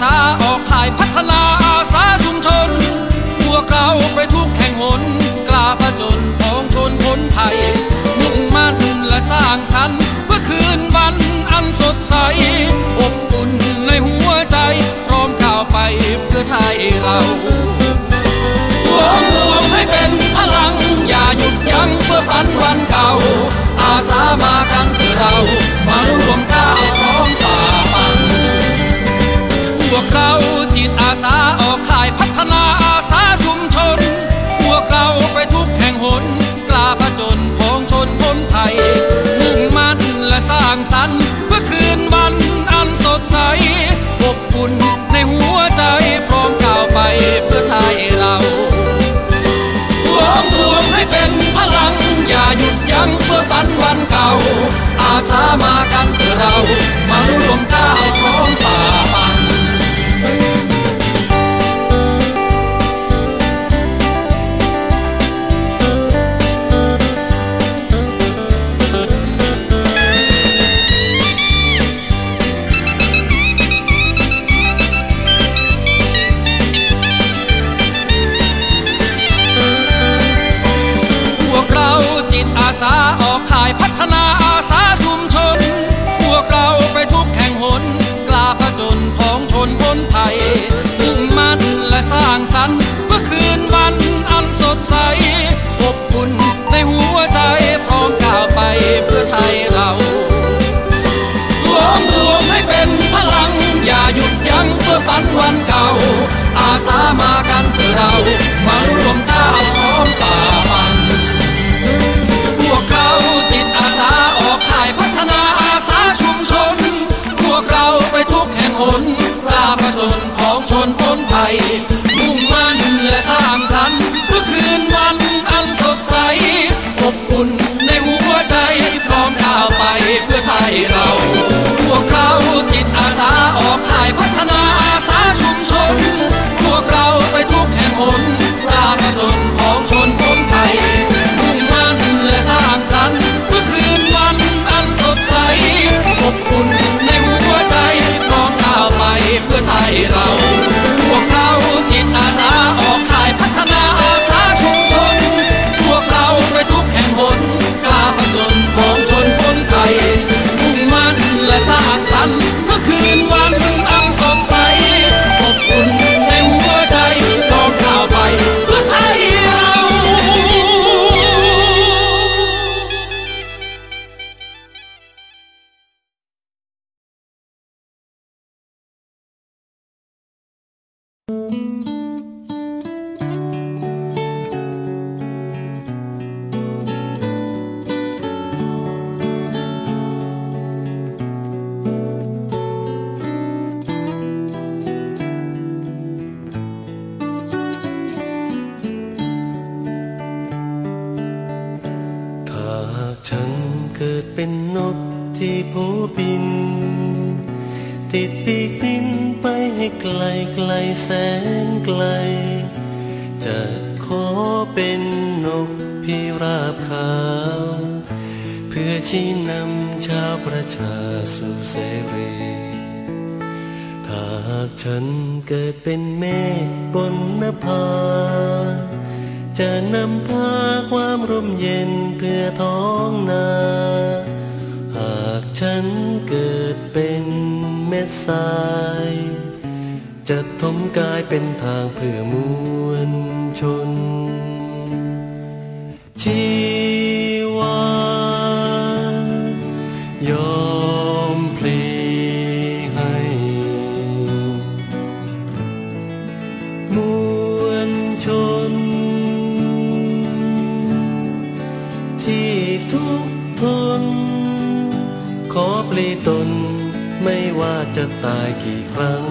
สาออกขายพัฒนาอาสาชุมชน พวกเราไปทุกแห่งหน กล้าประจนของชนคนไทย มุ่งมั่นและสร้างสรรค์เพื่อคืนวันอันสดใส อบอุ่นในหัวใจ พร้อมข่าวไปเพื่อไทยเรา 哦 ฉันเกิดเป็นนกที่ผู้บิน ติดปีกบิน ไปให้ไกลไกลแสนไกล จะขอเป็นนกพิราบขาว เพื่อชี้นำชาวประชาสู่เสรีถ้าหากฉันเกิดเป็นเมฆบนนภา จะนำพาความร่มเย็นเพื่อท้องนา หากฉันเกิดเป็น เม็ดทรายจะทมกายเป็นทางเพื่อมวลชน ชีวายอมพลีให้ มวลชน ที่ทุกทน ขอปลีตน ไม่ว่าจะตายกี่ครั้ง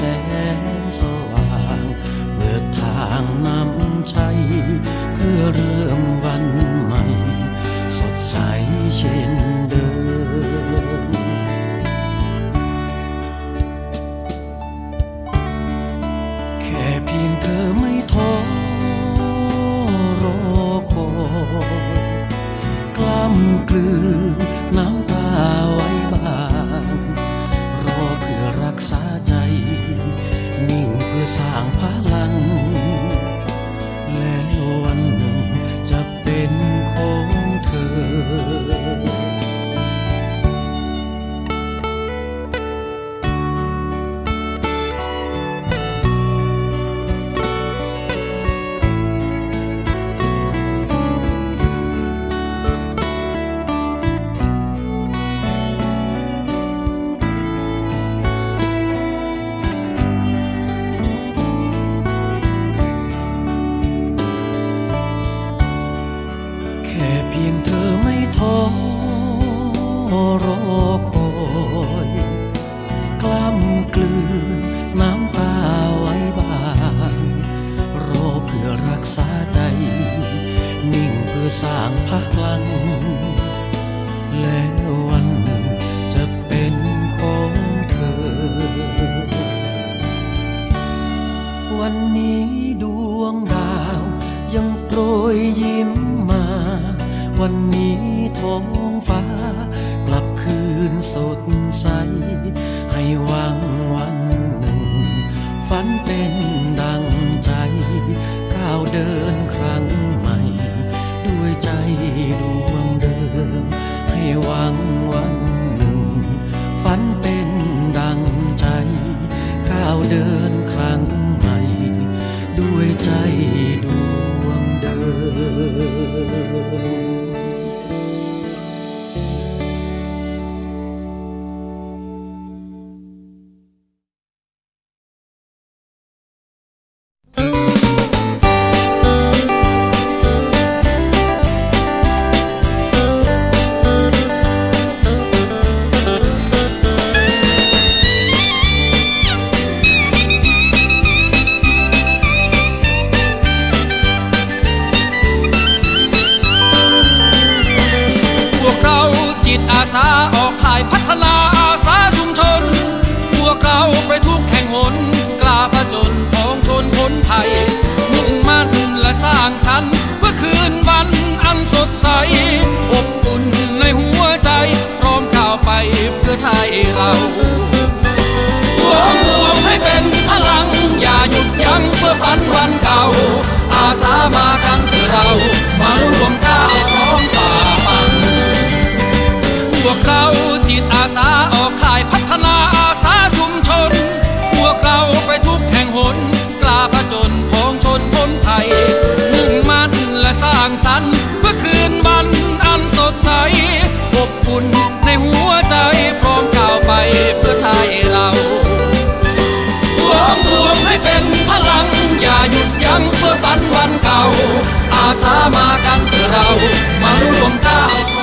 แสงสว่างเปิดทางนำชัยเพื่อเริ่มวันใหม่ สดใสเช่นเดิมแค่เพียงเธอไม่ท้อรอคอยกล้ำกลืนน้ำตาไว้บาง กษาใจ นิ่งเพื่อสร้างพลัง แล้ววันหนึ่งจะเป็นของเธอ พียงเธอไม่ท้อรอคอยกล้ำกลืนน้ำตาไว้บางรอเพื่อรักษาใจ นิ่งเพื่อสร้างพลัง แล้ววันหนึ่งจะเป็นของเธอ วันนี้ดวงดาวยังโปรยยิ้ วันนี้ท้องฟ้า กลับคืนสดใส ให้หวังวันหนึ่ง ฝันเป็นดังใจ ก้าวเดินครั้งใหม่ ด้วยใจดวงเดิม ให้หวังวันหนึ่ง ฝันเป็นดังใจ ก้าวเดินครั้ง สร้างสรรค์เพื่อคืนวันอันสดใส อบอุ่นในหัวใจ พร้อมก้าวไปเพื่อไทยเรารวมรวมให้เป็นพลัง อย่าหยุดยั้งเพื่อฝันวันเก่า อาสามากันเพื่อเรา มาร่วมก้าวพร้อม หยุดยั้งเพื่อฝันวันเก่า อาสามากันเถอะเรา มาร่วมก้าว